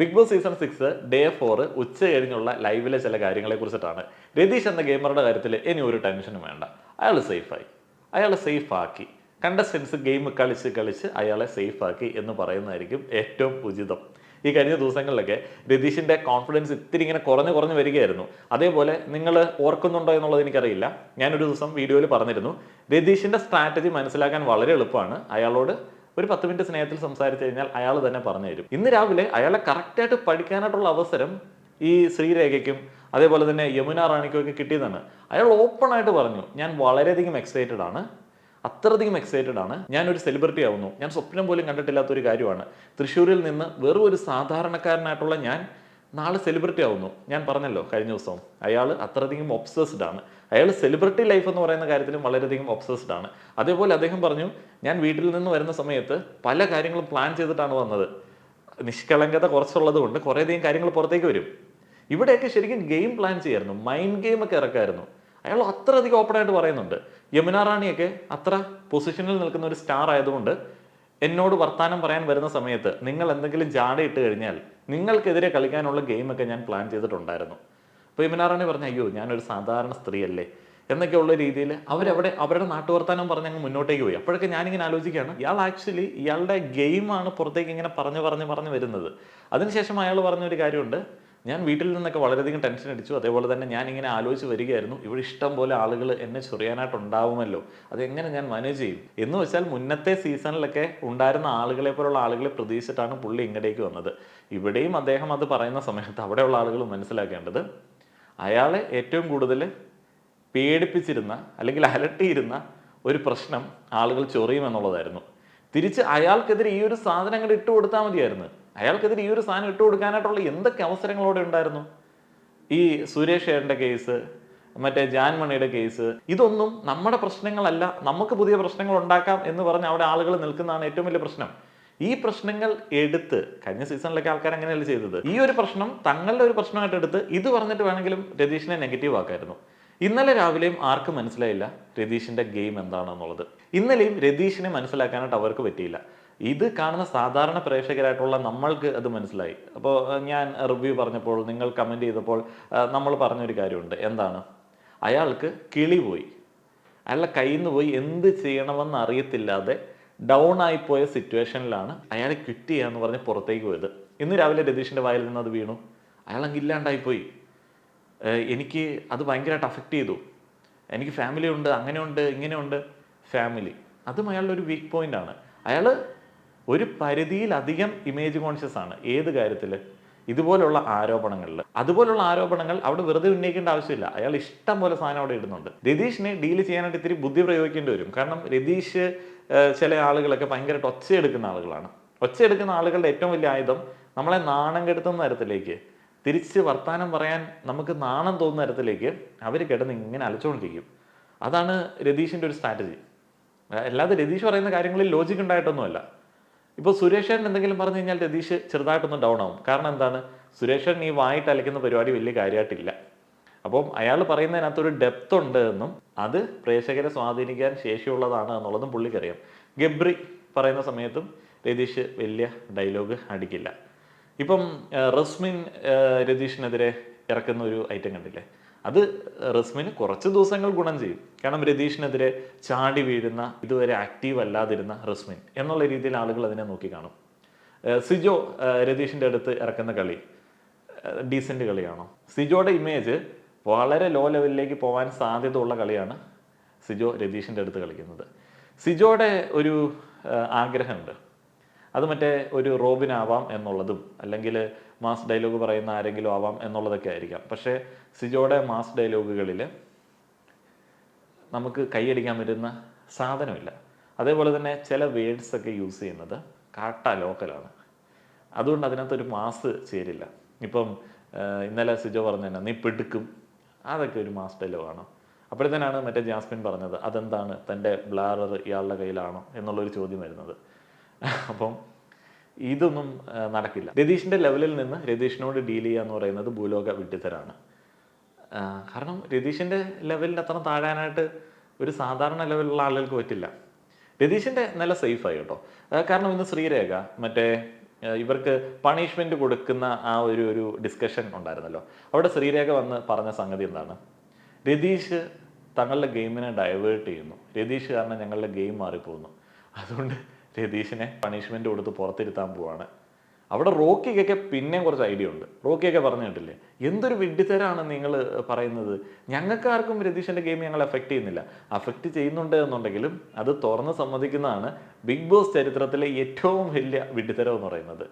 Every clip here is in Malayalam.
Big Boss season six day four ഉച്ച കഴിഞ്ഞുള്ള ലൈവിലെ ചില കാര്യങ്ങളെ കുറിച്ചിട്ടാണ്. രതീഷ് എന്ന ഗെയിമറുടെ കാര്യത്തിൽ ഇനി ഒരു ടെൻഷനും വേണ്ട. അയാൾ സേഫായി അയാളെ സേഫ് ആക്കി. കണ്ടസ്റ്റൻസ് ഗെയിം കളിച്ച് കളിച്ച് അയാളെ സേഫ് ആക്കി എന്ന് പറയുന്നതായിരിക്കും ഏറ്റവും ഉചിതം. ഈ കഴിഞ്ഞ ദിവസങ്ങളിലൊക്കെ രതീഷിന്റെ കോൺഫിഡൻസ് ഇത്തിരി ഇങ്ങനെ കുറഞ്ഞു കുറഞ്ഞു വരികയായിരുന്നു. അതേപോലെ നിങ്ങൾ ഓർക്കുന്നുണ്ടോ എന്നുള്ളത് എനിക്കറിയില്ല. ഞാനൊരു ദിവസം വീഡിയോയിൽ പറഞ്ഞിരുന്നു. രതീഷിന്റെ സ്ട്രാറ്റജി മനസ്സിലാക്കാൻ വളരെ എളുപ്പമാണ്. അയാളോട് ഒരു പത്ത് മിനിറ്റ് സ്നേഹത്തിൽ സംസാരിച്ചു കഴിഞ്ഞാൽ അയാൾ തന്നെ പറഞ്ഞു തരും. ഇന്ന് രാവിലെ അയാളെ കറക്റ്റായിട്ട് പഠിക്കാനായിട്ടുള്ള അവസരം ഈ ശ്രീരേഖയ്ക്കും അതേപോലെ തന്നെ യമുന റാണിക്കും ഒക്കെ കിട്ടിയതാണ്. അയാൾ ഓപ്പൺ ആയിട്ട് പറഞ്ഞു ഞാൻ വളരെയധികം എക്സൈറ്റഡ് ആണ്. അത്രയധികം എക്സൈറ്റഡ് ആണ്. ഞാൻ ഒരു സെലിബ്രിറ്റി ആവുന്നു. ഞാൻ സ്വപ്നം പോലും കണ്ടിട്ടില്ലാത്ത ഒരു കാര്യമാണ്. തൃശ്ശൂരിൽ നിന്ന് വെറും ഒരു സാധാരണക്കാരനായിട്ടുള്ള ഞാൻ നാളെ സെലിബ്രിറ്റി ആവുന്നു. ഞാൻ പറഞ്ഞല്ലോ കഴിഞ്ഞ ദിവസം. അയാൾ അത്രയധികം ഒബ്സസ്ഡ് ആണ്. അയാൾ സെലിബ്രിറ്റി ലൈഫ് എന്ന് പറയുന്ന കാര്യത്തിലും വളരെയധികം ഒബ്സസ്ഡ് ആണ്. അതേപോലെ അദ്ദേഹം പറഞ്ഞു ഞാൻ വീട്ടിൽ നിന്ന് വരുന്ന സമയത്ത് പല കാര്യങ്ങളും പ്ലാൻ ചെയ്തിട്ടാണ് വന്നത്. നിഷ്കളങ്കത കുറച്ചുള്ളത് കൊണ്ട് കുറേയധികം കാര്യങ്ങൾ പുറത്തേക്ക് വരും. ഇവിടെയൊക്കെ ശരിക്കും ഗെയിം പ്ലാൻ ചെയ്യായിരുന്നു. മൈൻഡ് ഗെയിം ഒക്കെ ഇറക്കായിരുന്നു. അയാൾ അത്രയധികം ഓപ്പൺ ആയിട്ട് പറയുന്നുണ്ട്. യമുന റാണിയൊക്കെ അത്ര പൊസിഷനിൽ നിൽക്കുന്ന ഒരു സ്റ്റാർ ആയതുകൊണ്ട് എന്നോട് വർത്താനം പറയാൻ വരുന്ന സമയത്ത് നിങ്ങൾ എന്തെങ്കിലും ജാടയിട്ട് കഴിഞ്ഞാൽ നിങ്ങൾക്കെതിരെ കളിക്കാനുള്ള ഗെയിമൊക്കെ ഞാൻ പ്ലാൻ ചെയ്തിട്ടുണ്ടായിരുന്നു. അപ്പോൾ ഇമിനാറാണി റാണി പറഞ്ഞു അയ്യോ ഞാനൊരു സാധാരണ സ്ത്രീയല്ലേ? എന്നൊക്കെയുള്ള രീതിയിൽ അവരവിടെ അവരുടെ നാട്ടുവർത്താനം പറഞ്ഞ് അങ്ങ് മുന്നോട്ടേക്ക് പോയി. അപ്പോഴൊക്കെ ഞാനിങ്ങനെ ആലോചിക്കുകയാണ് ഇയാൾ ആക്ച്വലി ഇയാളുടെ ഗെയിമാണ് പുറത്തേക്ക് ഇങ്ങനെ പറഞ്ഞു പറഞ്ഞ് പറഞ്ഞ് വരുന്നത്. അതിനുശേഷം അയാൾ പറഞ്ഞൊരു കാര്യമുണ്ട് ഞാൻ വീട്ടിൽ നിന്നൊക്കെ വളരെയധികം ടെൻഷൻ അടിച്ചു. അതേപോലെ തന്നെ ഞാൻ ഇങ്ങനെ ആലോചിച്ച് വരികയായിരുന്നു. ഇവിടെ ഇഷ്ടം പോലെ ആളുകൾ എന്നെ ചൊറിയാനായിട്ടുണ്ടാവുമല്ലോ. അതെങ്ങനെ ഞാൻ മാനേജ് ചെയ്യും? എന്ന് വെച്ചാൽ മുന്നത്തെ സീസണിലൊക്കെ ഉണ്ടായിരുന്ന ആളുകളെ പോലുള്ള ആളുകളെ പ്രതീക്ഷിച്ചിട്ടാണ് പുള്ളി ഇങ്ങടേക്ക് വന്നത്. ഇവിടെയും അദ്ദേഹം അത് പറയുന്ന സമയത്ത് അവിടെയുള്ള ആളുകൾ മനസ്സിലാക്കേണ്ടത് അയാളെ ഏറ്റവും കൂടുതൽ പേടിപ്പിച്ചിരുന്ന അല്ലെങ്കിൽ അലട്ടിയിരുന്ന ഒരു പ്രശ്നം ആളുകൾ ചൊറിയുമെന്നുള്ളതായിരുന്നു തിരിച്ച് അയാൾക്കെതിരെ ഈ ഒരു സാധനം അങ്ങോട്ട് ഇട്ട് മതിയായിരുന്നു. അയാൾക്കെതിരെ ഈ ഒരു സാധനം ഇട്ട് കൊടുക്കാനായിട്ടുള്ള എന്തൊക്കെ അവസരങ്ങളോടെ ഉണ്ടായിരുന്നു? ഈ സുരേഷ് ഏട്ടന്റെ കേസ് മറ്റേ ജാൻമണിയുടെ കേസ് ഇതൊന്നും നമ്മുടെ പ്രശ്നങ്ങളല്ല നമുക്ക് പുതിയ പ്രശ്നങ്ങൾ ഉണ്ടാക്കാം എന്ന് പറഞ്ഞ് അവിടെ ആളുകൾ നിൽക്കുന്നതാണ് ഏറ്റവും വലിയ പ്രശ്നം. ഈ പ്രശ്നങ്ങൾ എടുത്ത് കഴിഞ്ഞ സീസണിലൊക്കെ ആൾക്കാർ അങ്ങനെയല്ല ചെയ്തത്? ഈ ഒരു പ്രശ്നം തങ്ങളുടെ ഒരു പ്രശ്നമായിട്ട് എടുത്ത് ഇത് പറഞ്ഞിട്ട് വേണമെങ്കിലും രതീഷിനെ നെഗറ്റീവ് ആക്കായിരുന്നു. ഇന്നലെ രാവിലെയും ആർക്കും മനസ്സിലായില്ല രതീഷിന്റെ ഗെയിം എന്താണെന്നുള്ളത്. ഇന്നലെയും രതീഷിനെ മനസ്സിലാക്കാനായിട്ട് അവർക്ക് പറ്റിയില്ല. ഇത് കാണുന്ന സാധാരണ പ്രേക്ഷകരായിട്ടുള്ള നമ്മൾക്ക് അത് മനസ്സിലായി. അപ്പോൾ ഞാൻ റിവ്യൂ പറഞ്ഞപ്പോൾ നിങ്ങൾ കമന്റ് ചെയ്തപ്പോൾ നമ്മൾ പറഞ്ഞൊരു കാര്യമുണ്ട്. എന്താണ്? അയാൾക്ക് കിളി പോയി. അയാളുടെ കയ്യിൽ നിന്ന് പോയി എന്ത് ചെയ്യണമെന്ന് അറിയത്തില്ലാതെ ഡൗൺ ആയിപ്പോയ സിറ്റുവേഷനിലാണ് അയാളെ ക്വിറ്റ് ചെയ്യാന്ന് പറഞ്ഞ് പുറത്തേക്ക് പോയത്. ഇന്ന് രാവിലെ രതീഷിന്റെ വായിൽ നിന്ന് അത് വീണു. അയാൾ അങ്ങ് ഇല്ലാണ്ടായിപ്പോയി എനിക്ക് അത് ഭയങ്കരമായിട്ട് അഫക്റ്റ് ചെയ്തു. എനിക്ക് ഫാമിലി ഉണ്ട് അങ്ങനെയുണ്ട് ഇങ്ങനെയുണ്ട്. ഫാമിലി അതും അയാളുടെ ഒരു വീക്ക് പോയിന്റ് ആണ്. അയാൾ ഒരു പരിധിയിലധികം ഇമേജ് കോൺഷ്യസ് ആണ്. ഏത് കാര്യത്തിൽ ഇതുപോലുള്ള ആരോപണങ്ങളിൽ. അതുപോലുള്ള ആരോപണങ്ങൾ അവിടെ വെറുതെ ഉന്നയിക്കേണ്ട ആവശ്യമില്ല. അയാൾ ഇഷ്ടം പോലെ സാധനം അവിടെ ഇടുന്നുണ്ട്. രതീഷിനെ ഡീൽ ചെയ്യാനായിട്ട് ഇത്തിരി ബുദ്ധി പ്രയോഗിക്കേണ്ടി വരും. കാരണം രതീഷ് ചില ആളുകളൊക്കെ ഭയങ്കരമായിട്ട് ഒച്ചയെടുക്കുന്ന ആളുകളാണ്. ഒച്ചയെടുക്കുന്ന ആളുകളുടെ ഏറ്റവും വലിയ ആയുധം നമ്മളെ നാണം കെടുത്തുന്ന തരത്തിലേക്ക് തിരിച്ച് വർത്തമാനം പറയാൻ നമുക്ക് നാണം തോന്നുന്ന തരത്തിലേക്ക് അവർ കിടന്ന് ഇങ്ങനെ അലച്ചുകൊണ്ടിരിക്കും അതാണ് രതീഷിന്റെ ഒരു സ്ട്രാറ്റജി അല്ലാതെ രതീഷ് പറയുന്ന കാര്യങ്ങളിൽ ലോജിക് ഉണ്ടായിട്ടൊന്നുമല്ല. ഇപ്പോൾ സുരേഷൻ എന്തെങ്കിലും പറഞ്ഞു കഴിഞ്ഞാൽ രതീഷ് ചെറുതായിട്ടൊന്ന് ഡൗൺ ആവും. കാരണം എന്താണ്? സുരേഷൻ ഈ വായിട്ട് അലയ്ക്കുന്ന പരിപാടി വലിയ കാര്യമായിട്ടില്ല. അപ്പം അയാൾ പറയുന്നതിനകത്തൊരു ഡെപ്ത് ഉണ്ട് എന്നും അത് പ്രേക്ഷകരെ സ്വാധീനിക്കാൻ ശേഷിയുള്ളതാണ് എന്നുള്ളതും പുള്ളിക്കറിയാം. ഗബ്രി പറയുന്ന സമയത്തും രതീഷ് വലിയ ഡയലോഗ് അടിക്കില്ല. ഇപ്പം റസ്മിൻ രതീഷിനെതിരെ ഇറക്കുന്ന ഒരു ഐറ്റം കണ്ടില്ലേ? അത് റസ്മിന് കുറച്ച് ദിവസങ്ങൾ ഗുണം ചെയ്യും. കാരണം രതീഷിനെതിരെ ചാടി വീഴുന്ന ഇതുവരെ ആക്റ്റീവ് അല്ലാതിരുന്ന റസ്മിൻ എന്നുള്ള രീതിയിൽ ആളുകൾ അതിനെ നോക്കി കാണും. സിജോ രതീഷിന്റെ അടുത്ത് ഇറക്കുന്ന കളി ഡീസന്റ് കളിയാണോ? സിജോയുടെ ഇമേജ് വളരെ ലോ ലെവലിലേക്ക് പോകാൻ സാധ്യത ഉള്ള കളിയാണ് സിജോ രതീഷിന്റെ അടുത്ത് കളിക്കുന്നത്. സിജോയുടെ ഒരു ആഗ്രഹമുണ്ട്. അത് മറ്റേ ഒരു റോബിൻ ആവാം എന്നുള്ളതും അല്ലെങ്കിൽ മാസ് ഡയലോഗ് പറയുന്ന ആരെങ്കിലും ആവാം എന്നുള്ളതൊക്കെ ആയിരിക്കാം. പക്ഷേ സിജോയുടെ മാസ് ഡയലോഗുകളിൽ നമുക്ക് കൈയടിക്കാൻ പറ്റുന്ന സാധനമില്ല. അതേപോലെ തന്നെ ചില വേർഡ്സ് ഒക്കെ യൂസ് ചെയ്യുന്നത് കാട്ട ലോക്കലാണ്. അതുകൊണ്ട് അതിനകത്തൊരു മാസ് ചേരില്ല. ഇപ്പം ഇന്നലെ സിജോ പറഞ്ഞു തന്നെ നീ പിടുക്കും. അതൊക്കെ ഒരു മാസ് ഡയലോഗാണ്. അപ്പോഴത്തേനാണ് മറ്റേ ജാസ്മിൻ പറഞ്ഞത് അതെന്താണ്? തന്റെ ബ്ലാറർ ഇയാളുടെ കയ്യിലാണോ? എന്നുള്ളൊരു ചോദ്യം വരുന്നത്. അപ്പം ഇതൊന്നും നടക്കില്ല. രതീഷിന്റെ ലെവലിൽ നിന്ന് രതീഷിനോട് ഡീൽ ചെയ്യുക എന്ന് പറയുന്നത് ഭൂലോക വിഡ്ഢിത്തരാണ് കാരണം രതീഷിന്റെ ലെവലിൽ അത്ര താഴാനായിട്ട് ഒരു സാധാരണ ലെവലിലുള്ള ആളുകൾക്ക് പറ്റില്ല. രതീഷിന്റെ നല്ല സേഫായി കേട്ടോ. കാരണം ഇന്ന് ശ്രീരേഖ മറ്റേ ഇവർക്ക് പണിഷ്മെന്റ് കൊടുക്കുന്ന ആ ഒരു ഒരു ഡിസ്കഷൻ ഉണ്ടായിരുന്നല്ലോ. അവിടെ ശ്രീരേഖ വന്ന് പറഞ്ഞ സംഗതി എന്താണ്? രതീഷ് തങ്ങളുടെ ഗെയിമിനെ ഡൈവേർട്ട് ചെയ്യുന്നു. രതീഷ് കാരണം ഞങ്ങളുടെ ഗെയിം മാറിപ്പോകുന്നു. അതുകൊണ്ട് രതീഷിനെ പണിഷ്മെന്റ് കൊടുത്ത് പുറത്തിരുത്താൻ പോവാണ്. അവിടെ റോക്കിക്കൊക്കെ പിന്നെയും കുറച്ച് ഐഡിയ ഉണ്ട്. റോക്കിയൊക്കെ പറഞ്ഞു കേട്ടില്ലേ? എന്തൊരു വിഡ്ഢിത്തരാണ് നിങ്ങൾ പറയുന്നത്? ഞങ്ങൾക്കാർക്കും രതീഷിന്റെ ഗെയിം ഞങ്ങൾ എഫക്ട് ചെയ്യുന്നില്ല. അഫക്റ്റ് ചെയ്യുന്നുണ്ട് എന്നുണ്ടെങ്കിലും അത് തുറന്ന് സമ്മതിക്കുന്നതാണ് ബിഗ് ബോസ് ചരിത്രത്തിലെ ഏറ്റവും വലിയ വിഡ്ഢിത്തരം എന്ന് പറയുന്നത്.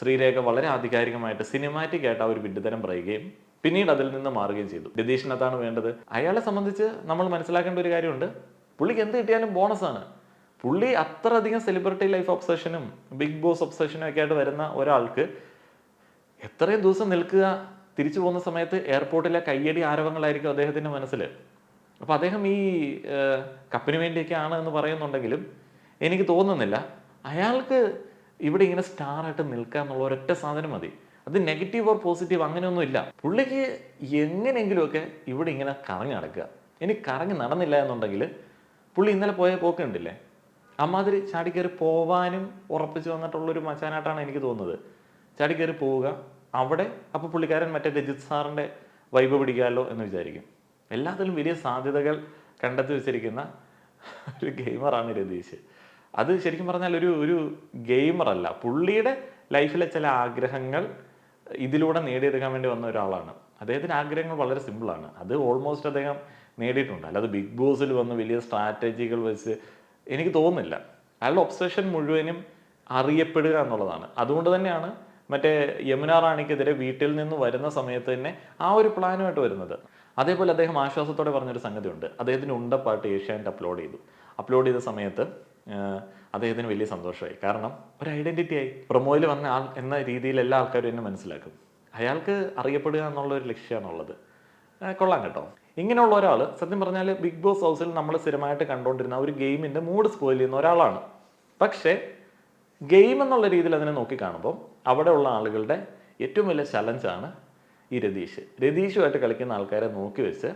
ശ്രീരേഖ വളരെ ആധികാരികമായിട്ട് സിനിമാറ്റിക് ആയിട്ട് ആ ഒരു വിഡ്ഢിത്തരം പറയുകയും പിന്നീട് അതിൽ നിന്ന് മാറുകയും ചെയ്തു. രതീഷിനകത്താണ് വേണ്ടത്. അയാളെ സംബന്ധിച്ച് നമ്മൾ മനസ്സിലാക്കേണ്ട ഒരു കാര്യമുണ്ട്. പുള്ളിക്ക് എന്ത് കിട്ടിയാലും ബോണസാണ് പുള്ളി അത്ര അധികം സെലിബ്രിറ്റി ലൈഫ് ഒബ്സഷനും ബിഗ് ബോസ് ഒബ്സഷനും ഒക്കെ ആയിട്ട് വരുന്ന ഒരാൾക്ക് എത്രയും ദിവസം നിൽക്കുക തിരിച്ചു പോകുന്ന സമയത്ത് എയർപോർട്ടിലെ കയ്യടി ആരവങ്ങളായിരിക്കും അദ്ദേഹത്തിന്റെ മനസ്സിൽ അപ്പോൾ അദ്ദേഹം ഈ കപ്പിന് വേണ്ടിയൊക്കെ ആണ് എന്ന് പറയുന്നുണ്ടെങ്കിലും എനിക്ക് തോന്നുന്നില്ല അയാൾക്ക് ഇവിടെ ഇങ്ങനെ സ്റ്റാർ ആയിട്ട് നിൽക്കുക എന്നുള്ള ഒരൊറ്റ സാധനം മതി. അത് നെഗറ്റീവ് ഓർ പോസിറ്റീവ് അങ്ങനെയൊന്നും ഇല്ല. പുള്ളിക്ക് എങ്ങനെയെങ്കിലുമൊക്കെ ഇവിടെ ഇങ്ങനെ കറങ്ങി നടക്കുക. ഇനി കറങ്ങി നടന്നില്ല എന്നുണ്ടെങ്കിൽ പുള്ളി ഇന്നലെ പോയ പോക്ക് കണ്ടില്ലേ അമ്മാതിരി ചാടിക്കയറി പോവാനും ഉറപ്പിച്ചു വന്നിട്ടുള്ളൊരു മച്ചാനായിട്ടാണ് എനിക്ക് തോന്നുന്നത്. ചാടിക്കയറി പോവുക അവിടെ അപ്പോൾ പുള്ളിക്കാരൻ മറ്റേ രജിത് സാറിന്റെ വൈബ് പിടിക്കാമല്ലോ എന്ന് വിചാരിക്കും. എല്ലാത്തിലും വലിയ സാധ്യതകൾ കണ്ടെത്തി വെച്ചിരിക്കുന്ന ഒരു ഗെയിമറാണ് രതീഷ്. അത് ശരിക്കും പറഞ്ഞാൽ ഒരു ഒരു ഗെയിമറല്ല പുള്ളിയുടെ ലൈഫിലെ ചില ആഗ്രഹങ്ങൾ ഇതിലൂടെ നേടിയെടുക്കാൻ വേണ്ടി വന്ന ഒരാളാണ്. അദ്ദേഹത്തിന്റെ ആഗ്രഹങ്ങൾ വളരെ സിമ്പിളാണ് അത് ഓൾമോസ്റ്റ് അദ്ദേഹം നേടിയിട്ടുണ്ട്. അല്ലാതെ ബിഗ് ബോസിൽ വന്ന് വലിയ സ്ട്രാറ്റജികൾ വെച്ച് എനിക്ക് തോന്നുന്നില്ല. അയാളുടെ ഒബ്സഷൻ മുഴുവനും അറിയപ്പെടുക എന്നുള്ളതാണ്. അതുകൊണ്ട് തന്നെയാണ് മറ്റേ യമുന റാണിക്കെതിരെ വീട്ടിൽ നിന്ന് വരുന്ന സമയത്ത് തന്നെ ആ ഒരു പ്ലാനുമായിട്ട് വരുന്നത്. അതേപോലെ അദ്ദേഹം ആശ്വാസത്തോടെ പറഞ്ഞൊരു സംഗതിയുണ്ട്. അദ്ദേഹത്തിന് ഉണ്ടപ്പാട്ട് ഏഷ്യാനെറ്റ് അപ്ലോഡ് ചെയ്തു. അപ്ലോഡ് ചെയ്ത സമയത്ത് അദ്ദേഹത്തിന് വലിയ സന്തോഷമായി. കാരണം ഒരു ഐഡന്റിറ്റി ആയി. പ്രൊമോയിൽ വന്ന ആൾ എന്ന രീതിയിൽ എല്ലാ ആൾക്കാരും എന്നെ മനസ്സിലാക്കും. അയാൾക്ക് അറിയപ്പെടുക എന്നുള്ള ഒരു ലക്ഷ്യമാണുള്ളത്. കൊള്ളാം കേട്ടോ. ഇങ്ങനെയുള്ള ഒരാൾ സത്യം പറഞ്ഞാൽ ബിഗ് ബോസ് ഹൗസിൽ നമ്മൾ സ്ഥിരമായിട്ട് കണ്ടുകൊണ്ടിരുന്ന ഒരു ഗെയിമിന്റെ മൂഡ് സ്പോയിൽ ചെയ്യുന്ന ഒരാളാണ്. പക്ഷേ ഗെയിം എന്നുള്ള രീതിയിൽ അതിനെ നോക്കി കാണുമ്പോൾ അവിടെയുള്ള ആളുകളുടെ ഏറ്റവും വലിയ ചലഞ്ചാണ് ഈ രതീഷ്. രതീഷുമായിട്ട് കളിക്കുന്ന ആൾക്കാരെ നോക്കി വെച്ച്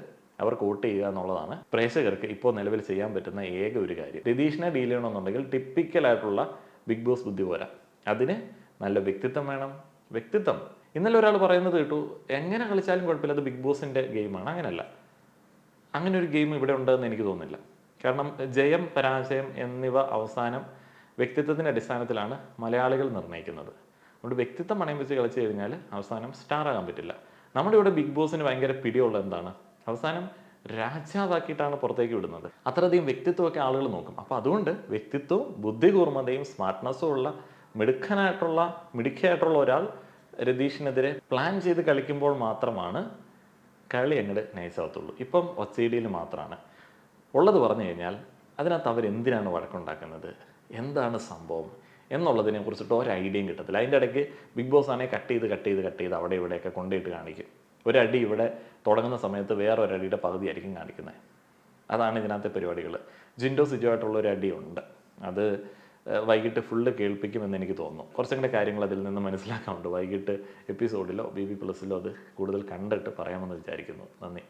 അവർ വോട്ട് ചെയ്യുക എന്നുള്ളതാണ് പ്രേക്ഷകർക്ക് ഇപ്പോൾ നിലവിൽ ചെയ്യാൻ പറ്റുന്ന ഏക ഒരു കാര്യം. രതീഷിനെ ഡീൽ ചെയ്യണമെന്നുണ്ടെങ്കിൽ ടിപ്പിക്കലായിട്ടുള്ള ബിഗ് ബോസ് ബുദ്ധി പോരാ. അതിന് നല്ല വ്യക്തിത്വം വേണം. വ്യക്തിത്വം. ഇന്നലെ ഒരാൾ പറയുന്നത് കേട്ടു എങ്ങനെ കളിച്ചാലും കുഴപ്പമില്ല അത് ബിഗ് ബോസിന്റെ ഗെയിമാണ് അങ്ങനെയല്ല. അങ്ങനെ ഒരു ഗെയിം ഇവിടെ ഉണ്ടെന്ന് എനിക്ക് തോന്നുന്നില്ല. കാരണം ജയം പരാജയം എന്നിവ അവസാനം വ്യക്തിത്വത്തിന്റെ അടിസ്ഥാനത്തിലാണ് മലയാളികൾ നിർണയിക്കുന്നത്. അതുകൊണ്ട് വ്യക്തിത്വം പണയം വെച്ച് കളിച്ചു കഴിഞ്ഞാൽ അവസാനം സ്റ്റാർ ആകാൻ പറ്റില്ല. നമ്മുടെ ഇവിടെ ബിഗ് ബോസിന് ഭയങ്കര പിടിയുള്ള എന്താണ്? അവസാനം രാജാവാക്കിയിട്ടാണ് പുറത്തേക്ക് വിടുന്നത്. അത്രയധികം വ്യക്തിത്വമൊക്കെ ആളുകൾ നോക്കും. അപ്പോൾ അതുകൊണ്ട് വ്യക്തിത്വവും ബുദ്ധികൂർമ്മതയും സ്മാർട്ട്നെസ്സും ഉള്ള മിടുക്കനായിട്ടുള്ള മിടുക്കിയായിട്ടുള്ള ഒരാൾ രതീഷിനെതിരെ പ്ലാൻ ചെയ്ത് കളിക്കുമ്പോൾ മാത്രമാണ് കളി അങ്ങോട്ട് നൈസാകത്തുള്ളൂ ഇപ്പം ഒച്ചയിടിയിൽ മാത്രമാണ് ഉള്ളത് പറഞ്ഞു കഴിഞ്ഞാൽ അതിനകത്ത് അവർ എന്തിനാണ് വഴക്കുണ്ടാക്കുന്നത്? എന്താണ് സംഭവം? എന്നുള്ളതിനെ കുറിച്ചിട്ട് ഒരു ഐഡിയയും കിട്ടത്തില്ല. അതിന്റെ ഇടയ്ക്ക് ബിഗ് ബോസ് ആണെങ്കിൽ കട്ട് ചെയ്ത് കട്ട് ചെയ്ത് കട്ട് ചെയ്ത് അവിടെ ഇവിടെയൊക്കെ കൊണ്ടുപോയിട്ട് കാണിക്കും. ഒരടി ഇവിടെ തുടങ്ങുന്ന സമയത്ത് വേറെ ഒരടിയുടെ പകുതിയായിരിക്കും കാണിക്കുന്നത്. അതാണ് ഇതിനകത്തെ പരിപാടികൾ ജിൻഡോ സിജുവായിട്ടുള്ള ഒരു അടിയുണ്ട്. അത് വൈകിട്ട് ഫുള്ള് കേൾപ്പിക്കുമെന്ന് എനിക്ക് തോന്നുന്നു. കുറച്ചും കൂടെ കാര്യങ്ങൾ അതിൽ നിന്ന് മനസ്സിലാക്കാറുണ്ട് വൈകിട്ട് എപ്പിസോഡിലോ ബി ബി പ്ലസിലോ അത് കൂടുതൽ കണ്ടിട്ട് പറയാമെന്ന് വിചാരിക്കുന്നു. നന്ദി.